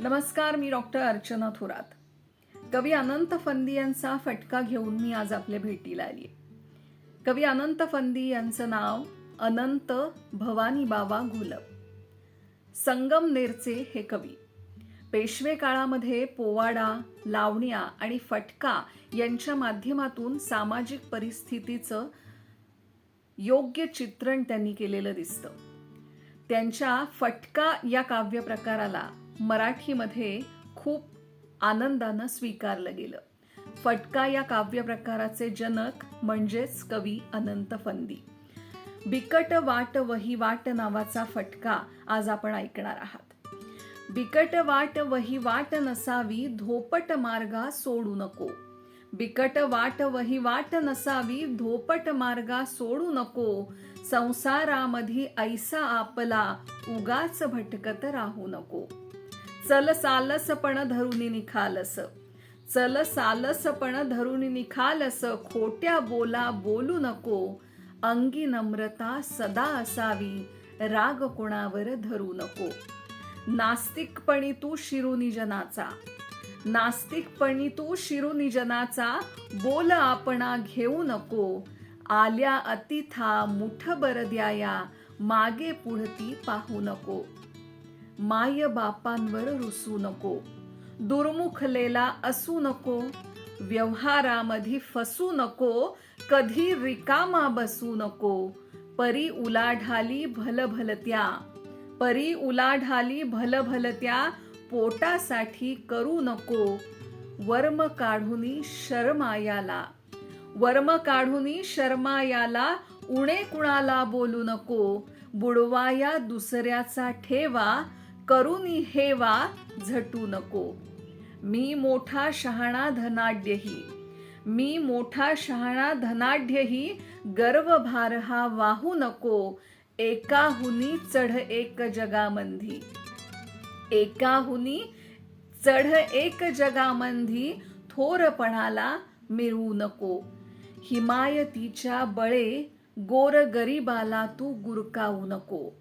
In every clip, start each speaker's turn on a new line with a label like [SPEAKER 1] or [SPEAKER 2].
[SPEAKER 1] नमस्कार मी डॉक्टर अर्चना थोरात. कवी अनंत फंदी यांचा फटका घेऊन मी आज आपल्या भेटीला आली कवी अनंत फंदी यांचं नाव अनंत भवानी बाबा घोलप. संगमनेरचे हे कवी. पेशवे काळामध्ये पोवाडा लावण्या आणि फटका यांच्या माध्यमातून सामाजिक परिस्थितीचं योग्य चित्रण त्यांनी केलेलं दिसतं. त्यांच्या फटका या काव्य प्रकाराला मराठीमध्ये खूप आनंदानं स्वीकारलं गेलं. फटका या काव्य प्रकाराचे जनक म्हणजेच कवी अनंत फंदी. बिकट वाट वही वाट नावाचा फटका आज आपण ऐकणार आहात. बिकट वाट वही वाट नसावी धोपट मार्गा सोडू नको. बिकट वाट वही वाट नसावी धोपट मार्गा सोडू नको. संसारामधी ऐसा आपला उगाच भटकत राहू नको. चल सालसपण धरून निखालस. चल सालसपण धरून निखालस खोट्या बोला बोलू नको. अंगी नम्रता सदा असावी राग कोणावर धरू नको. नास्तिकपणी तू शिरुनी जनाचा नास्तिकपणी तू शिरुनी जनाचा बोल आपणा घेऊ नको. आल्या अतिथा मुठभर द्याया मागे पुढती पाहू नको. माय बापांवर रुसू नको. दुर्मुखलेला असू नको. व्यवहारामध्ये फसू नको. कधी रिकामा बसू नको. परी उलाढाली भलभलत्या. परी उलाढाली भलभलत्या पोटासाठी करू नको. वर्म काढूनी शर्मायाला. वर्म काढूनी शर्मायाला उणे कुणाला बोलू नको. बुडवाया दुसऱ्याचा ठेवा. करुनी हेवा झटू नको. मी मोठा शहाणा धनाढ्यही मी मोठा शहाणा धनाढ्यही गर्वभार हा वाहू नको. एकाहुनी चढ एक जगामंधी. एकाहुनी चढ एक जगामंधी थोरपणाला मिळवू नको. हिमायतीच्या बळे गोर गरीबाला तू गुरकावू नको.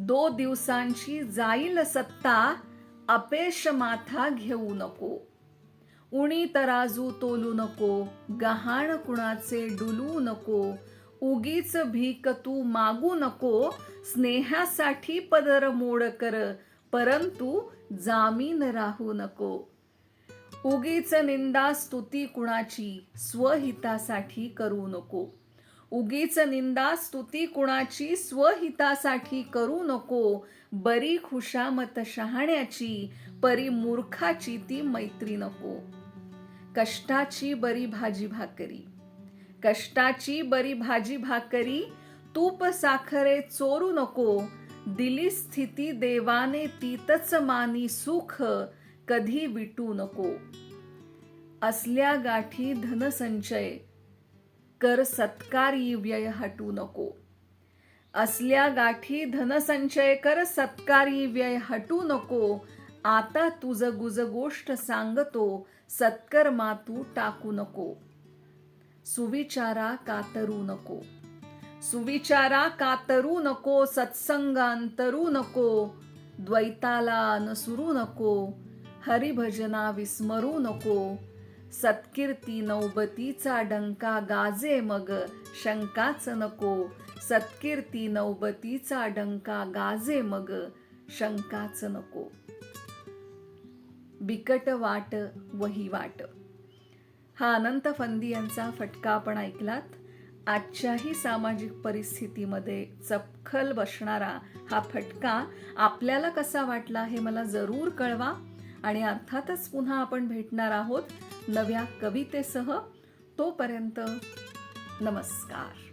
[SPEAKER 1] दो दिवसांची जाईल सत्ता अपेश माथा घेऊ नको. उणी तराजू तोलू नको गहाण कुणाचे डुलू नको उगीच भीक तू मागू नको स्नेहासाठी पदर मोड कर परंतु जामीन राहू नको. उगीच निंदा स्तुती कुणाची स्वहितासाठी करू नको. उगीच निंदा स्तुती कुणाची? स्वहितासाठी करू नको. बरी खुशामत शहाण्याची परी मूर्खाची ती मैत्री नको. कष्टाची बरी भाजी भाकरी. कष्टाची बरी भाजी भाकरी तूप साखरे चोरू नको. दिली स्थिती देवाने तीतच मानी सुख कधी विटू नको. असल्या गाठी धनसंचय कर सत्कारी व्यय हटू नको. असल्या गाठी धनसंचय कर सत्कारी व्यय हटू नको. आता तुझ गुज गोष्ट सांगतो सत्कर्मा तू टाकू नको. सुविचारा कातरू नको. सुविचारा कातरू नको सत्संगांतरू नको. द्वैताला अनुसरू नको. हरिभजना विस्मरू नको. सत्कीर्ती नौबतीचा डंका गाजे मग शंकाच नको. सत्कीर्ती नौबतीचा डंका गाजे मग शंकाच नको. बिकट वाट वही वाट. हा अनंत फंदी यांचा फटका आपण ऐकलात. आजच्याही सामाजिक परिस्थितीमध्ये चपखल बसणारा हा फटका आपल्याला कसा वाटला हे मला जरूर कळवा. आणि अर्थातच पुन्हा आपण भेटणार आहोत नव्या कवितेसह तोपर्यंत नमस्कार.